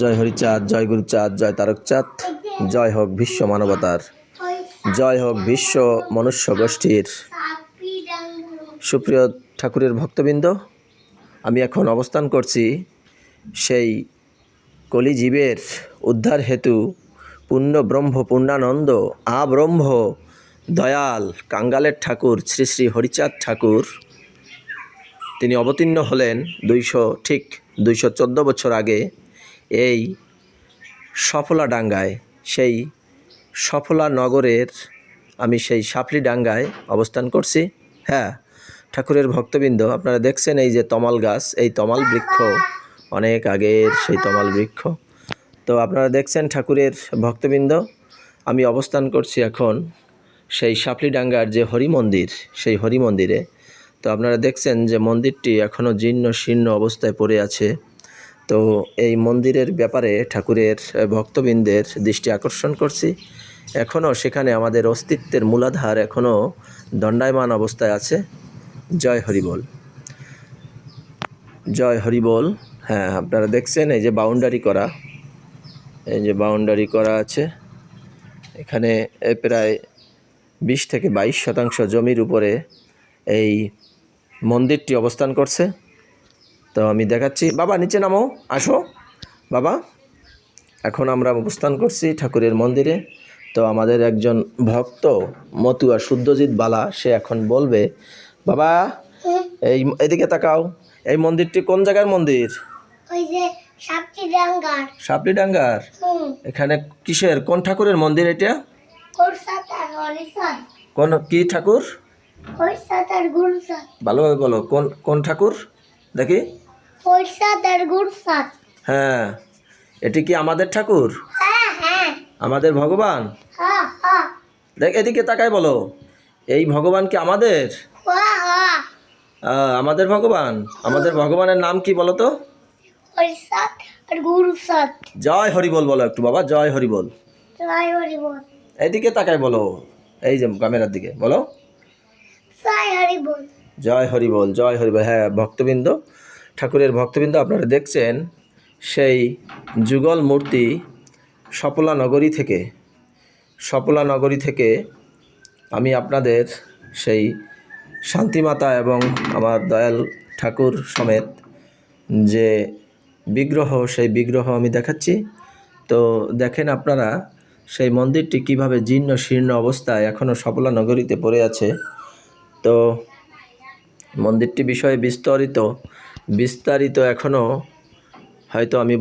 জয় হরিচাঁদ, জয় গুরুচাঁদ, জয় তারকচাঁদ, জয় হোক বিশ্ব মানবতার, জয় হোক বিশ্ব মনুষ্য গোষ্ঠীর। সুপ্রিয় ঠাকুরের ভক্তবৃন্দ, আমি এখন অবস্থান করছি সেই কলিজীবের উদ্ধার হেতু পূর্ণ ব্রহ্ম পূর্ণানন্দ আব্রহ্ম দয়াল কাঙ্গালের ঠাকুর শ্রী শ্রী হরিচাঁদ ঠাকুর। তিনি অবতীর্ণ হলেন দুইশো, ঠিক দুইশো চোদ্দ বছর আগে এই সফলা ডাঙ্গায় সেই সফলা নগরের আমি সেই সাফলি ডাঙ্গায় অবস্থান করছি। হ্যাঁ ঠাকুরের ভক্তবৃন্দ, আপনারা দেখছেন এই যে তমাল গাছ, এই তমাল বৃক্ষ, অনেক আগের সেই তমাল বৃক্ষ। তো আপনারা দেখছেন ঠাকুরের ভক্তবৃন্দ, আমি অবস্থান করছি এখন সেই সাপলিডাঙ্গার যে হরি মন্দির সেই হরি মন্দিরে তো আপনারা দেখছেন যে মন্দিরটি এখনও জীর্ণ শীর্ণ অবস্থায় পড়ে আছে। তো এই মন্দিরের ব্যাপারে ঠাকুরের ভক্তবৃন্দের দৃষ্টি আকর্ষণ করছি। এখনও সেখানে আমাদের অস্তিত্বের মূলাধার এখনও দণ্ডায়মান অবস্থায় আছে। জয় হরিবল জয় হরিবল হ্যাঁ আপনারা দেখছেন এই যে বাউন্ডারি করা। এই যে বাউন্ডারি করা আছে। এখানে প্রায় বিশ থেকে বাইশ শতাংশ জমির উপরে এই মন্দিরটি অবস্থান করছে। তো আমি দেখাচ্ছি। বাবা নিচে নামো আসো। বাবা এখন আমরা অবস্থান করছি ঠাকুরের মন্দিরে। তো আমাদের একজন ভক্ত মতুয়া শুদ্ধজিৎ বালা সে এখন বলবে বাবা এই এদিকে তাকাও এই মন্দিরটি কোন জায়গার মন্দির? সাপটি ডাঙ্গার এখানে কিসের কোন ঠাকুরের মন্দির এটা? কোন কি ঠাকুর? ভালোভাবে বলো কোন কোন ঠাকুর? দেখি। হ্যাঁ এটি কি আমাদের ঠাকুর? হ্যাঁ হ্যাঁ। আমাদের ভগবান? হ্যাঁ দেখ এদিকে তাকাই বলো। এই ভগবান কি আমাদের? আমাদের ভগবান? আমাদের ভগবানের নাম কি বলো তো? জয় হরিবল বলো একটু বাবা জয় হরিবল। জয় হরি বল এইদিকে তাকাই বলো। এই যে ক্যামেরার দিকে বলো। জয় হরি বল জয় হরিবল জয় হরিবল। হ্যাঁ ভক্তবৃন্দ। ঠাকুরের ভক্তবৃন্দ আপনারা দেখছেন সেই যুগল মূর্তি সপলা নগরী থেকে। সপলা নগরী থেকে আমি আপনাদের সেই শান্তিমাতা এবং আমার দয়াল ঠাকুর সমেত যে বিগ্রহ, সেই বিগ্রহ আমি দেখাচ্ছি। তো দেখেন আপনারা সেই মন্দিরটি কীভাবে জীর্ণ শীর্ণ অবস্থায় এখনও সপলা নগরীতে পড়ে আছে। তো মন্দিরটি বিষয়ে বিস্তারিত বিস্তারিত এখনও হয়তো আমি